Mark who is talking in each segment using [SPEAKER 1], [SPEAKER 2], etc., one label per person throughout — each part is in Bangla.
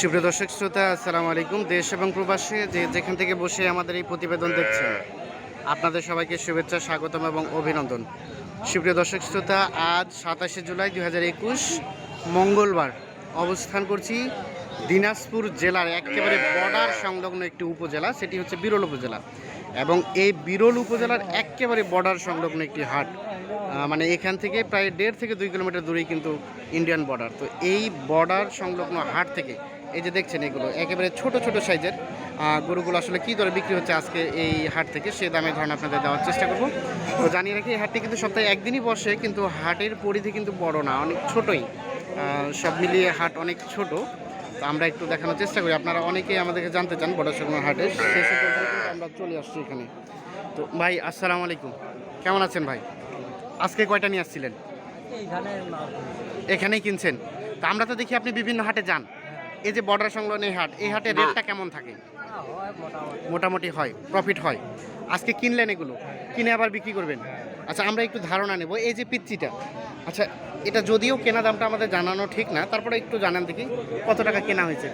[SPEAKER 1] সুপ্রিয় দর্শক, শ্রোতা, আসসালামু আলাইকুম। দেশ এবং প্রবাসে যে যেখান থেকে বসে আমাদের এই প্রতিবেদন দেখছেন, আপনাদের সবাইকে শুভেচ্ছা, স্বাগতম এবং অভিনন্দন। সুপ্রিয় দর্শক, শ্রোতা, আজ সাতাশে জুলাই দুই হাজার একুশ, মঙ্গলবার অবস্থান করছি দিনাজপুর জেলার একেবারে বর্ডার সংলগ্ন একটি উপজেলা, সেটি হচ্ছে বিরল উপজেলা। এবং এই বিরল উপজেলার একেবারে বর্ডার সংলগ্ন একটি হাট। মানে এখান থেকে প্রায় দেড় থেকে দুই কিলোমিটার দূরেই কিন্তু ইন্ডিয়ান বর্ডার তো এই বর্ডার সংলগ্ন হাট থেকে, এই যে দেখছেন এগুলো, একেবারে ছোট ছোট সাইজের গরুগুলো আসলে কী দরে বিক্রি হচ্ছে আজকে এই হাট থেকে, সে দামে ধারণা আপনাদের দেওয়ার চেষ্টা করব। তো জানিয়ে রাখি, এই হাটটি কিন্তু সপ্তাহে একদিনই বসে, কিন্তু হাটের পরিধি কিন্তু বড় না, অনেক ছোটই। সব মিলিয়ে হাট অনেক ছোট। তো আমরা একটু দেখানোর চেষ্টা করি। আপনারা অনেকেই আমাদেরকে জানতে চান বড় হাটের সেই সুবাদে আমরা চলে আসছি এখানে। তো ভাই, আসসালামু আলাইকুম। কেমন আছেন ভাই? আজকে কয়টা নিয়ে আসছিলেন? এখানেই কিনছেন। তা আমরা তো দেখি আপনি বিভিন্ন হাটে যান। এই যে বর্ডার সংলগ্ন এই হাট এই হাটে রেটটা কেমন থাকে?
[SPEAKER 2] মোটামুটি
[SPEAKER 1] হয় প্রফিট হয়। আজকে কিনলেন এগুলো কিনে আবার বিক্রি করবেন। আচ্ছা আমরা একটু ধারণা নেব। এই যে পিচ্চিটা আচ্ছা এটা যদিও কেনা দামটা আমাদের জানানো ঠিক না তারপরে একটু জানান দেখি কত টাকা কেনা হয়েছে?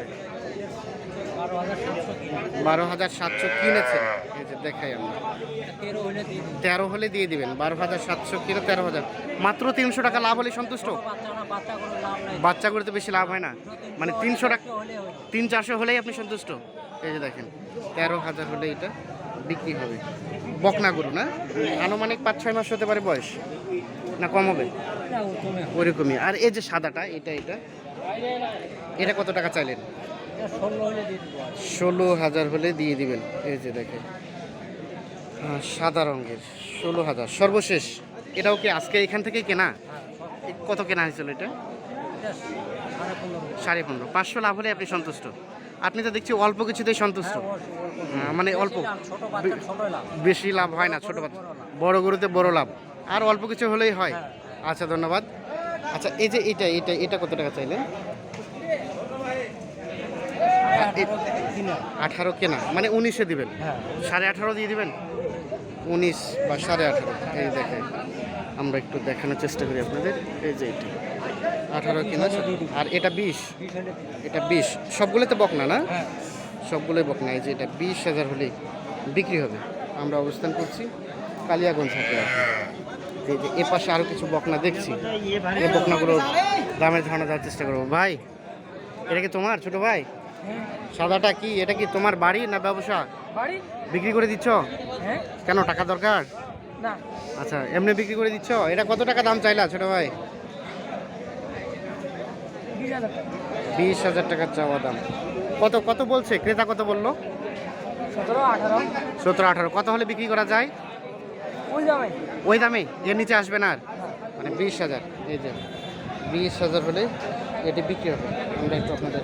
[SPEAKER 2] বারো হাজার সাতশো
[SPEAKER 1] কিনেছেন। এই যে দেখাই আমরা।
[SPEAKER 2] তেরো হলে দিয়ে
[SPEAKER 1] দিবেন। বারো হাজার সাতশো কিনে তেরো হাজার। মাত্র তিনশো টাকা লাভ হলে সন্তুষ্ট? বাচ্চাগুলো তো বেশি লাভ হয় না। মানে তিনশো টাকা তিন চারশো হলেই আপনি সন্তুষ্ট? এই যে দেখেন, তেরো হাজার হলে এটা বিক্রি হবে। বকনা গরু না? আনুমানিক পাঁচ, ছয় মাস হতে পারে বয়স। না কম হবে?
[SPEAKER 2] না ও কমে
[SPEAKER 1] ওইরকমই আর এই যে সাদাটা, এটা এটা। এটা কত টাকা চাইলেন?
[SPEAKER 2] ষোলো
[SPEAKER 1] হাজার হলে দিয়ে দিবেন। এই যে দেখেন। সাদা রঙের ষোলো হাজার। সর্বশেষ এটাও কি আজকে এখান থেকে কেনা?
[SPEAKER 2] হ্যাঁ
[SPEAKER 1] কত কেনা হয়েছিল এটা?
[SPEAKER 2] সাড়ে পনেরো।
[SPEAKER 1] পাঁচশো লাভ হলে আপনি সন্তুষ্ট। আপনি তো দেখছি অল্প কিছুতেই সন্তুষ্ট।
[SPEAKER 2] হ্যাঁ,
[SPEAKER 1] মানে অল্প।
[SPEAKER 2] বেশি লাভ,
[SPEAKER 1] হয় না ছোট বাচ্চা। বড় গরুতে বড় লাভ। আর অল্প কিছু হলেই হয়। আচ্ছা ধন্যবাদ। আচ্ছা এই যে এটা এটা এটা কত টাকা চাইলেন? আঠারো কেনা। মানে উনিশে দিবেন?
[SPEAKER 2] হ্যাঁ।
[SPEAKER 1] সাড়ে আঠারো দিয়ে দিবেন? উনিশ বা সাড়ে আঠারো। এই দেখে আমরা একটু দেখানোর চেষ্টা করি আপনাদের। এই যে এটা। আঠারো কেনা। আর এটা বিশ? এটা বিশ। সবগুলোতে বকনা না?
[SPEAKER 2] হ্যাঁ।
[SPEAKER 1] সবগুলোই বকনা। এই যে এটা বিশ হাজার হলে বিক্রি হবে। আমরা অবস্থান করছি কালিয়াগঞ্জ হাটে। এই যে এ পাশে আরও কিছু বকনা দেখছি। এই বকনাগুলো দামের ধারণা দেওয়ার চেষ্টা করব। ভাই এটা কি তোমার ছোটো ভাই? সাদাটা কি? এটা কি তোমার বাড়ি না ব্যবসা?
[SPEAKER 2] বাড়ি।
[SPEAKER 1] বিক্রি করে দিচ্ছ?
[SPEAKER 2] হ্যাঁ।
[SPEAKER 1] কেন টাকা দরকার?
[SPEAKER 2] না।
[SPEAKER 1] আচ্ছা এমনি বিক্রি করে দিচ্ছ? এটা কত টাকা দাম চাইলা ছোট ভাই?
[SPEAKER 2] বিশ হাজার
[SPEAKER 1] টাকার চাওয়া দাম। কত কত বলছে? ক্রেতা কত বলল?
[SPEAKER 2] সতেরো আঠারো।
[SPEAKER 1] সতেরো আঠারো। কত হলে বিক্রি করা যায়?
[SPEAKER 2] ওই যাবে
[SPEAKER 1] ওই দামে? এর নিচে আসবে না আর? মানে বিশ হাজার। এই যে বিশ হাজার হলে এটি বিক্রি হবে। আমরা একটু আপনাদের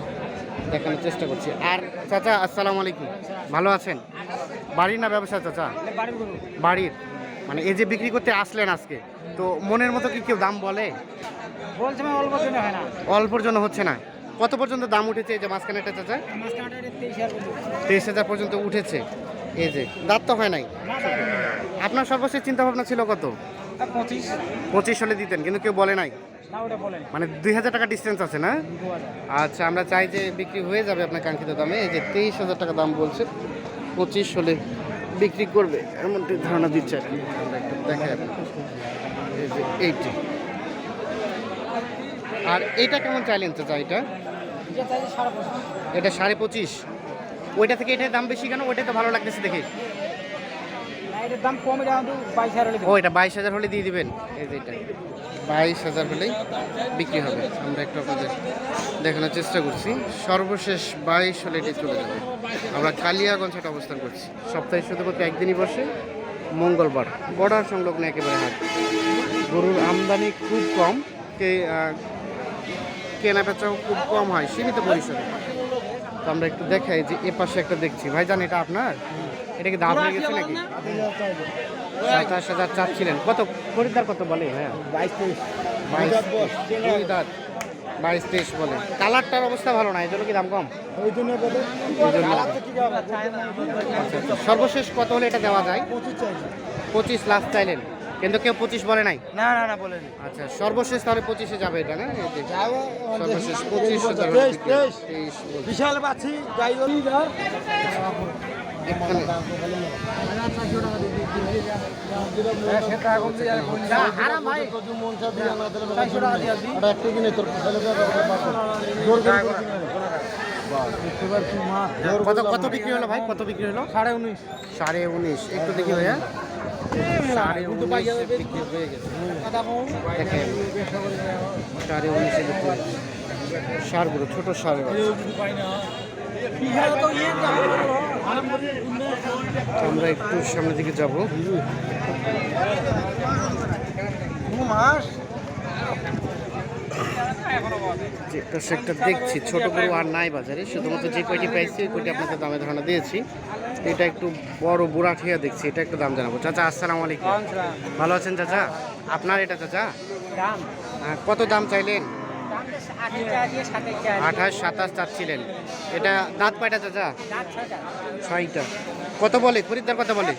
[SPEAKER 1] দেখানোর চেষ্টা করছি। আর চাচা আসসালামু আলাইকুম। ভালো আছেন? বাড়ির না ব্যবসা চাচা? বাড়ির মানে এই যে বিক্রি করতে আসলেন আজকে তো মনের মতো কি কেউ দাম বলে?
[SPEAKER 2] বলছে আমি অল্প হয় না।
[SPEAKER 1] অল্পর জন্য হচ্ছে না। কত পর্যন্ত দাম উঠেছে এই যে মাঝখানে একটা চাচা?
[SPEAKER 2] তেইশ হাজার
[SPEAKER 1] পর্যন্ত। উঠেছে। এই যে দাঁত তো হয় নাই? আপনার সর্বশেষ চিন্তা ভাবনা ছিল কত?
[SPEAKER 2] পঁচিশ।
[SPEAKER 1] পঁচিশ হলে দিতেন কিন্তু কেউ বলে নাই। মানে দুই হাজার টাকা ডিস্টেন্স আছে না? আচ্ছা আমরা চাই যে বিক্রি হয়ে যাবে আপনার কাঙ্ক্ষিত দামে। এই যে তেইশ হাজার টাকা দাম বলছে পঁচিশ হলে বিক্রি করবে। এমনটি ধারণা দিচ্ছে আর কি। এইটি। আর এইটা কেমন চাইলেন চাচা এটা?
[SPEAKER 2] এটা সাড়ে পঁচিশ।
[SPEAKER 1] এটা ওইটা থেকে এটার দাম বেশি কেন? ওইটা তো ভালো লাগতেছে দেখে।
[SPEAKER 2] এটার বাইশ হাজার হলে
[SPEAKER 1] দিয়ে দিবেন। এই যে বাইশ হাজার হলেই বিক্রি হবে। আমরা একটু আপনাদের দেখানোর চেষ্টা করছি। সর্বশেষ বাইশ হলে এটি চলে যাবে। আমরা কালিয়াগঞ্জ হাটে অবস্থান করছি। সপ্তাহে শুধুমাত্র একদিনই বসে মঙ্গলবার। বর্ডার সংলগ্ন একেবারে হাট। গরুর আমদানি খুব কম। কে আহ, কেনা বেচাও খুব কম হয়। সীমিত পরিসরে। তো আমরা একটু দেখাই যে এ পাশে একটা দেখছি। ভাইজান এটা আপনার? এটা কি দাঁত হয়ে গেছে নাকি? সাতাশ হাজার চাচ্ছিলেন। কত? খরিদ্দার কত বলে হ্যাঁ
[SPEAKER 2] বাইশ তেইশ।
[SPEAKER 1] বাইশ দাঁত বাইশ তেইশ বলে। কালারটার অবস্থা ভালো না এই জন্য কি দাম কম?
[SPEAKER 2] ওই জন্য
[SPEAKER 1] জন্য। আচ্ছা, সর্বশেষ কত হলে এটা দেওয়া যায়?
[SPEAKER 2] পঁচিশ
[SPEAKER 1] লাখ চাইলেন। কিন্তু কেউ পঁচিশ বলে নাই
[SPEAKER 2] না না না বলেনি
[SPEAKER 1] আচ্ছা সর্বশেষ তাহলে পঁচিশে যাবে এটা না সর্বশেষ পঁচিশ।
[SPEAKER 2] বিশাল
[SPEAKER 1] কত কত বিক্রি হলো ভাই কত বিক্রি হলো
[SPEAKER 2] সাড়ে উনিশ
[SPEAKER 1] সাড়ে উনিশ একটু দেখি ভাইয়া সাড়ে উনিশ বিক্রি হয়ে সারগুলো ছোট সার আমরা একটু সামনের দিকে যাব।
[SPEAKER 2] মাস।
[SPEAKER 1] একটা সেক্টর দেখছি ছোট গরু আর নাই বাজারে শুধুমাত্র যে কয়টি পাইছি ওই কয়টি আপনাদের দামে ধারণা দিয়েছি। এটা একটু বড় বুড়াঠিয়া দেখছি এটা একটু দাম জানাব। চাচা আসসালামু আলাইকুম। ভালো আছেন চাচা? আপনার এটা চাচা? কত দাম চাইলেন? আঠাশ, সাতাশ চাচ্ছিলেন। এটা দাঁত পায়টা চাচা?
[SPEAKER 2] ছয়টা।
[SPEAKER 1] কত বলে? খরিদ্দার কত বলে?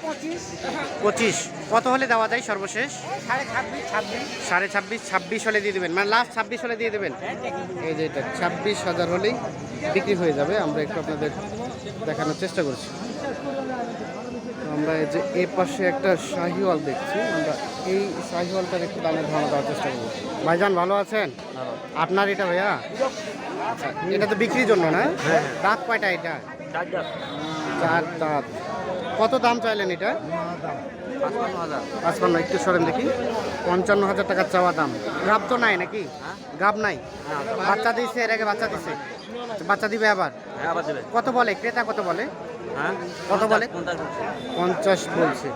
[SPEAKER 2] পঁচিশ।
[SPEAKER 1] কত হলে দেওয়া যায় সর্বশেষ?
[SPEAKER 2] সাড়ে ছাব্বিশ ছাব্বিশ
[SPEAKER 1] হলে দিয়ে দেবেন। মানে লাস্ট ছাব্বিশ হলে দিয়ে দেবেন? এই যে এটা, ছাব্বিশ হাজার হলেই বিক্রি হয়ে যাবে। আমরা একটু আপনাদের দেখানোর চেষ্টা করছি। আমরা এই যে এ পাশে একটা শাহিওয়াল দেখছি আমরা এই শাহিওয়ালটার একটু দামের ধারণা দেওয়ার চেষ্টা করব। ভাইজান ভালো আছেন? আপনার এটা ভাইয়া? আচ্ছা এটা তো বিক্রির জন্য না? দাঁত কয়টা এটা? চার দাঁত। কত দাম চাইলেন এটা? পাঁচপান্ন একটু সরেন দেখি। পঞ্চান্ন হাজার টাকার চাওয়া দাম। গাব তো নাই নাকি? গাব নাই? বাচ্চা দিয়েছে এর আগে বাচ্চা দিছে। বাচ্চা দিবে আবার? কত বলে? ক্রেতা কত বলে? কত বলে? পঞ্চাশ বলছে।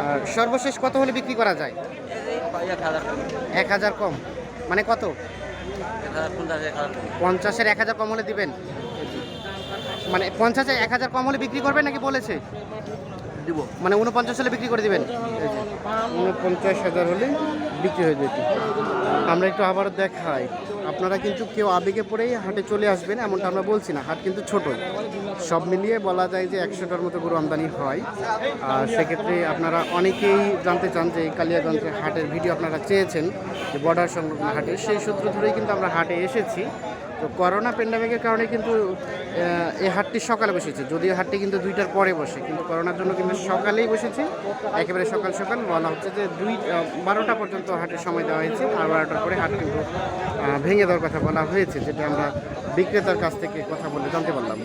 [SPEAKER 1] আর সর্বশেষ কত হলে বিক্রি করা যায়? এক হাজার কম। মানে কত? পঞ্চাশের এক হাজার কম হলে দিবেন? মানে পঞ্চাশে এক হাজার কম হলে বিক্রি করবেন নাকি বলেছে?
[SPEAKER 3] দিব।
[SPEAKER 1] মানে উনপঞ্চাশ হলে বিক্রি করে দেবেন? উনপঞ্চাশ হাজার হলে বিক্রি হয়ে যেত। আমরা একটু আবার দেখাই। আপনারা কিন্তু কেউ আবেগে পড়েই হাটে চলে আসবেন এমনটা আমরা বলছি না। হাট কিন্তু ছোটই সব মিলিয়ে বলা যায় যে একশোটার মতো গরু আমদানি হয়। আর সেক্ষেত্রে আপনারা অনেকেই জানতে চান যে কালিয়াগঞ্জের হাটের ভিডিও আপনারা চেয়েছেন যে বর্ডার সংলগ্ন হাটে। সেই সূত্র ধরেই কিন্তু আমরা হাটে এসেছি। তো করোনা প্যান্ডামিকের কারণে কিন্তু এই হাটটি সকালে বসেছে। যদিও হাটটি কিন্তু দুইটার পরে বসে, কিন্তু করোনার জন্য কিন্তু সকালেই বসেছে। একেবারে সকাল সকাল বলা হচ্ছে যে দুই বারোটা পর্যন্ত হাটের সময় দেওয়া হয়েছে। আর বারোটার পরে হাট কিন্তু ভেঙে দেওয়ার কথা বলা হয়েছে, যেটা আমরা বিক্রেতার কাছ থেকে কথা বলে জানতে পারলাম।